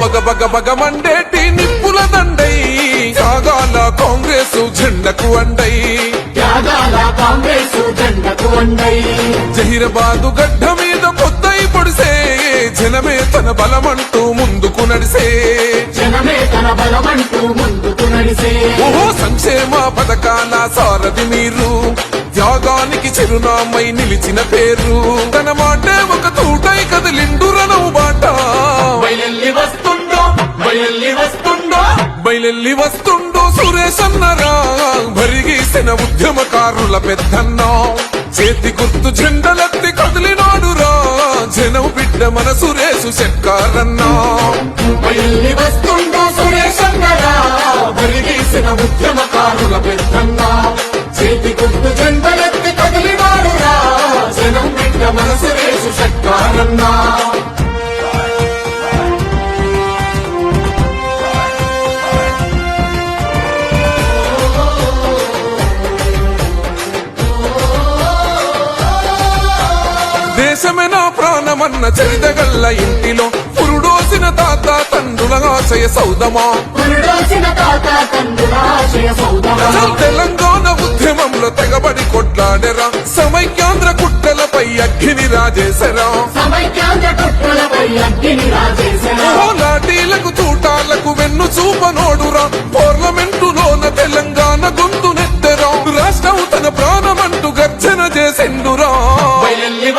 బగ మండేటి నిప్పుల దండై. త్యాగాల కాంగ్రెస్ జెండకు అండై. కాంగ్రెస్ జెండకు వండై జహీరాబాదు గడ్డ మీద పొద్దై పొడిసే. జనమే తన బలమంటూ ముందుకు నడిసే. జనమే తన బలమంటూ ముందుకు నడిసే. ఓహో సంక్షేమ పథకాల సారథి మీరు. త్యాగానికి చిరునామై నిలిచిన పేరు. తన మాటే ఒక తూటై కదిలిండు బయలెల్లి వస్తుందో బయలెల్లి వస్తుండో సురేష్ అన్నరా భరిగీసిన ఉద్యమకారుల పెద్దన్న. చేతి గుర్తు జెండలెత్తి కదిలినాడురా. జనం బిడ్డ మన సురేషు శెట్కారన్నా. బయల్లి వస్తుందో సురేష్ అన్నరా బరిగీసిన ఉద్యమకారుల పెద్దన్నా. దేశమే నా ప్రాణమన్న చరితగల్ల ఇంటిలో పురుడోసిన తాత తండ్రుల ఆశయ సౌదమా? తెలంగాణ ఉద్యమంలో తెగబడి కొట్లాడెరా. సమైక్యాంధ్ర కుట్టెలపై అగ్గిని రాజేశరా. లాఠీలకు తూటాలకు వెన్ను చూపనోడురా. పార్లమెంటులోన తెలంగాణ గొంతు నెత్తెరా. రాష్ట్రం తన ప్రాణమంటూ గర్జన చేసిండురా బయల్లి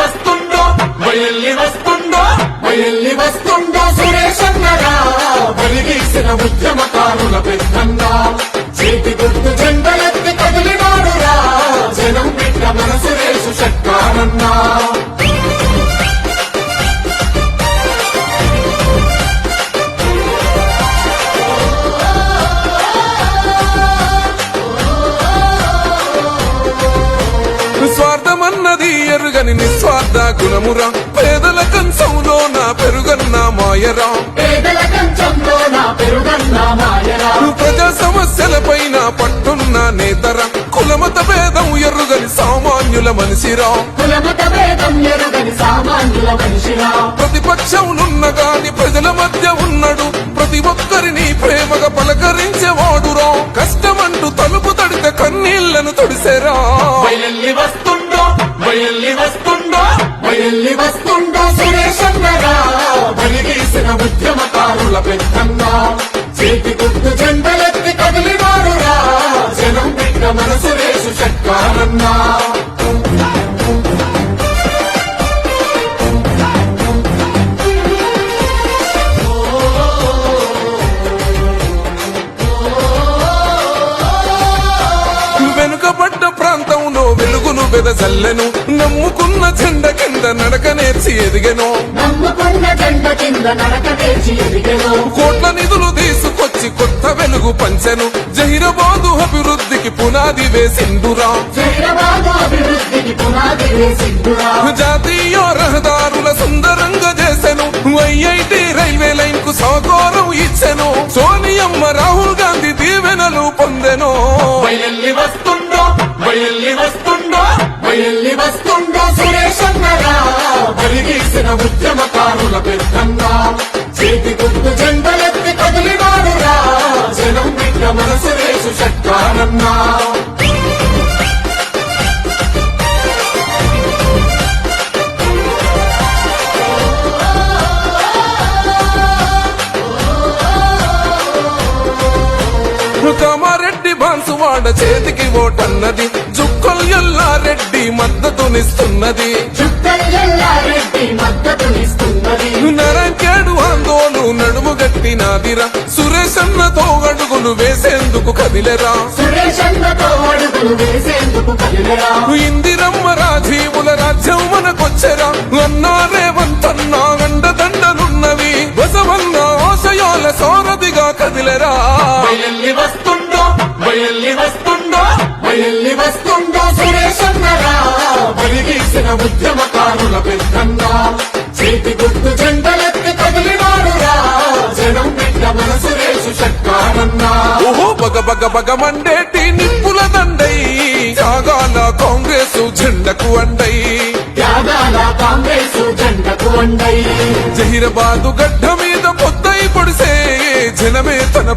వస్తుందో బయల్లి వస్తుందో బయల్లి వస్తుందో సురేష్ అన్నరా. బలిగీసిన ఉద్యమకారుల పెద్దన్న చేతి గుర్తు జెండలెత్తి కదిలినాడురా జనం బిడ్డ మన రేసు షట్కారన్నా. స్వార్థమన్నది ఎరుగని నిస్వార్థ గుణమురా. పెరుగన్న మాయరా. పేదల కంచంలో నా పెరుగన్న మాయరా. ప్రజా సమస్యలపైన పట్టున్న నేతరా. కులమత భేదం ఎరుగని సామాన్యుల మనిషిరా. కులమత భేదం ఎరుగని సామాన్యుల మనిషిరా. ప్రతిపక్షంలున్న గాని ప్రజల మధ్య ఉన్నాడు. ప్రతి ఒక్కరిని ప్రేమగా పలకరించేవాడురా. కష్టమంటూ తలుపు తడితే కన్నీళ్ళను తొడిసేరా. బయల్లి వస్తుందో బయల్లి వస్తుందో బలిగీసిన ఉద్యమకారుల పెద్దన్న చేతి గుర్తు జెండలెత్తి కదిలినారురా జనం బిడ్డ మనసు రేసు షట్కారన్నా వెలుగును వెదజల్లెను నమ్ముకున్న జెండ కింద నడక నేర్చి ఎదిగెను. కోట్ల నిధులు తీసుకొచ్చి కొత్త వెలుగు పంచెను. జహీరాబాదు అభివృద్ధికి పునాది వేసిండురా వేసిండురా జాతీయ రహదారుల సుందరంగా చేసెను. ఐఐటి రైల్వే లైన్కు సహకారం ఇచ్చెను. సోనియమ్మ రాహుల్ గాంధీ దీవెనలు పొందెను. వస్తుందో బయల్లి వస్తుందో బయల్లి వస్తుందో సురేష్ అన్నరా. బలిగీసిన ఉద్యమకారుల పెద్దన్నా చేతి గుర్తు జెండలెత్తి కదిలినాడురా జనం బిడ్డ మనసు రేసు షట్కారన్నా కామారెడ్డి బాన్సువాడ చేతికి ఓటన్నది మద్దతునిస్తున్నది. నరంకేడు ఆందోళన నడుము గట్టినాదిరా. సురేష్ అన్నతో అడుగులు వేసేందుకు కదిలెరా. సురేష్ అన్నతో అడుగులు వేసేందుకు కదిలేరా. ఇందిరమ్మ రాజీవుల రాజ్యం మనకొచ్చెరా. అన్నా రేవంతన్నా అండదండలున్నవి బసవన్న ఆశయాల సారథిగా కదిలెరా. బయల్లి వస్తుందో బయల్లి ఉద్యమకారుల పెద్దన్న చేతి గుర్తు జెండలెత్తి కదిలినాడురా జనం బిడ్డ మనసు రేసు షట్కారన్నా. ఓహో బగ బగ బగ మండేటి నిప్పుల దండై. త్యాగాల కాంగ్రెస్ జెండకు అండై. త్యాగాల కాంగ్రెస్ జెండకు వండై జహీరాబాదు గడ్డ మీద పొద్దై పొడిసే.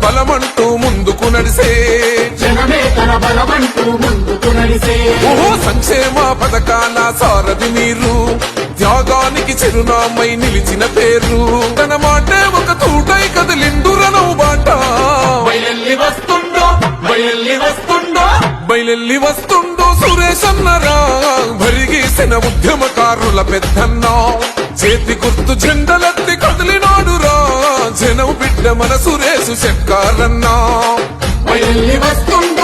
బలమంటూ ముందుకు నడిసే. జనమే తన బలమంటూ ముందుకు నడిసే. ఓహో సంక్షేమ పథకాల సారథి మీరు త్యాగానికి చిరునామై నిలిచిన పేరు. తన మాటే ఒక తూటై కదిలిండు రణవు బాట. బయలెల్లి వస్తుండో బయలెల్లి వస్తుండో. బయలెల్లి వస్తుండో సురేష్ అన్నరా. భరిగీసిన ఉద్యమకారుల పెద్దన్నా. చేతి గుర్తు జెండలెత్తి కదిలినాడురా. జనం బిడ్డ మన సురేషు చెక్కారన్నా బయలెల్లి వస్తుండో